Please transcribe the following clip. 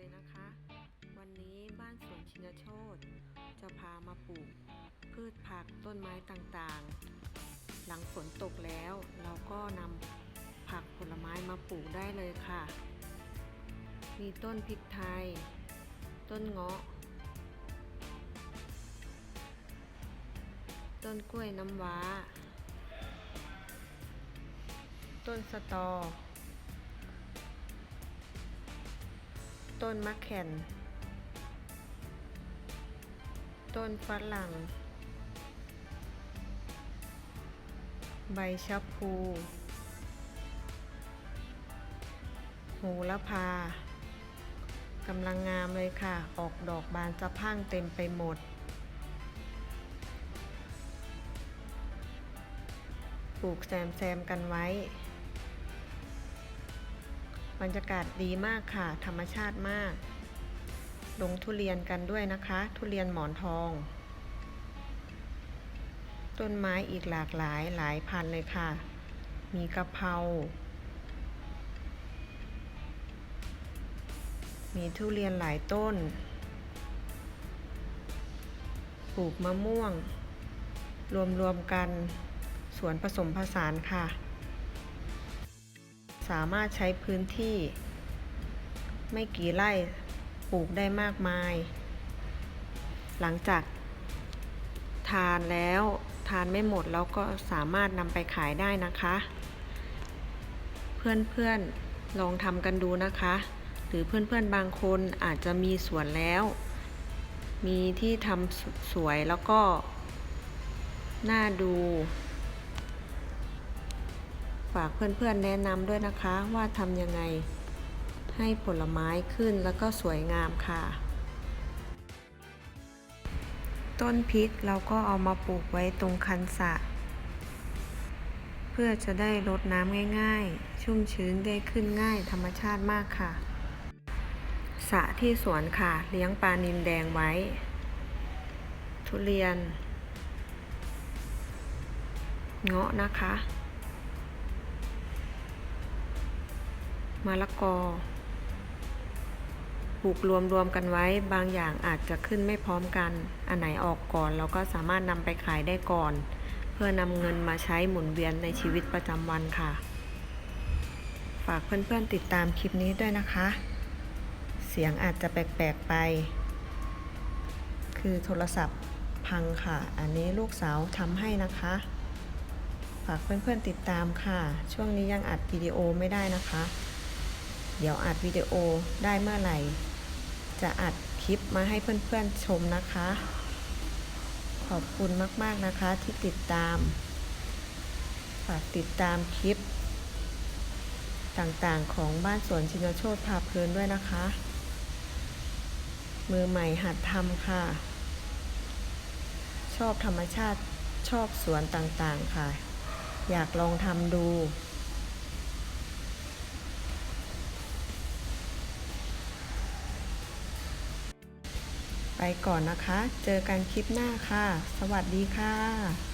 เลยนะคะ วันนี้บ้านสวนชินโชตจะพามาปลูก พืชผักต้นไม้ต่างๆ หลังฝนตกแล้ว เราก็นำผักผลไม้มาปลูกได้เลยค่ะ มีต้นพริกไทย ต้นเงาะ ต้นกล้วยน้ำว้า ต้นสตอ ต้นมะแขนต้นฝรั่ง ใบชะพู โหระพากำลังงามเลยค่ะ ออกดอกบานสะพั่งเต็มไปหมด ปลูกแซมแซมๆกันไว้ บรรยากาศดีมากค่ะ ธรรมชาติมาก ลงทุเรียนกันด้วยนะคะ ทุเรียนหมอนทอง ต้นไม้อีกหลากหลายหลายพันเลยค่ะ มีกะเพรา มีทุเรียนหลายต้น ปลูกมะม่วง รวมๆกัน สวนผสมผสานค่ะ สามารถใช้พื้นที่ ไม่กี่ไร่ปลูกได้มากมาย หลังจากทานแล้วทานไม่หมดแล้วก็สามารถนำไปขายได้นะคะ เพื่อนๆลองทำกันดูนะคะ หรือเพื่อนๆบางคนอาจจะมีสวนแล้ว มีที่ทำสวยแล้วก็น่าดู ฝากเพื่อนๆแนะนำด้วยนะคะว่าทำยังไง ให้ผลไม้ขึ้นแล้วก็สวยงามค่ะ ต้นพริกเราก็เอามาปลูกไว้ตรงคันสระเพื่อจะได้รดน้ำง่ายๆ ชุ่มชื้นได้ขึ้นง่ายธรรมชาติมากค่ะสระที่สวนค่ะ เลี้ยงปลานิลแดงไว้ ทุเรียน เงาะนะคะ มะละกอปลูกรวมๆกันไว้บางอย่างอาจจะขึ้นไม่พร้อมกัน อันไหนออกก่อนเราก็สามารถนำไปขายได้ก่อน เพื่อนำเงินมาใช้หมุนเวียนในชีวิตประจำวันค่ะ ฝากเพื่อนๆติดตามคลิปนี้ด้วยนะคะ เสียงอาจจะแปลกๆไป คือโทรศัพท์พังค่ะ อันนี้ลูกสาวทำให้นะคะ ฝากเพื่อนๆติดตามค่ะ ช่วงนี้ยังอัดวิดีโอไม่ได้นะคะ เดี๋ยวอัดวิดีโอได้เมื่อไหร่ จะอัดคลิปมาให้เพื่อนๆชมนะคะ ขอบคุณมากๆนะคะที่ติดตาม ฝากติดตามคลิป ต่างๆของบ้านสวนชินโชตพาเพลินด้วยนะคะ มือใหม่หัดทำค่ะ ชอบธรรมชาติชอบสวนต่างๆค่ะ อยากลองทำดู ไปก่อนนะคะ เจอกันคลิปหน้าค่ะ สวัสดีค่ะ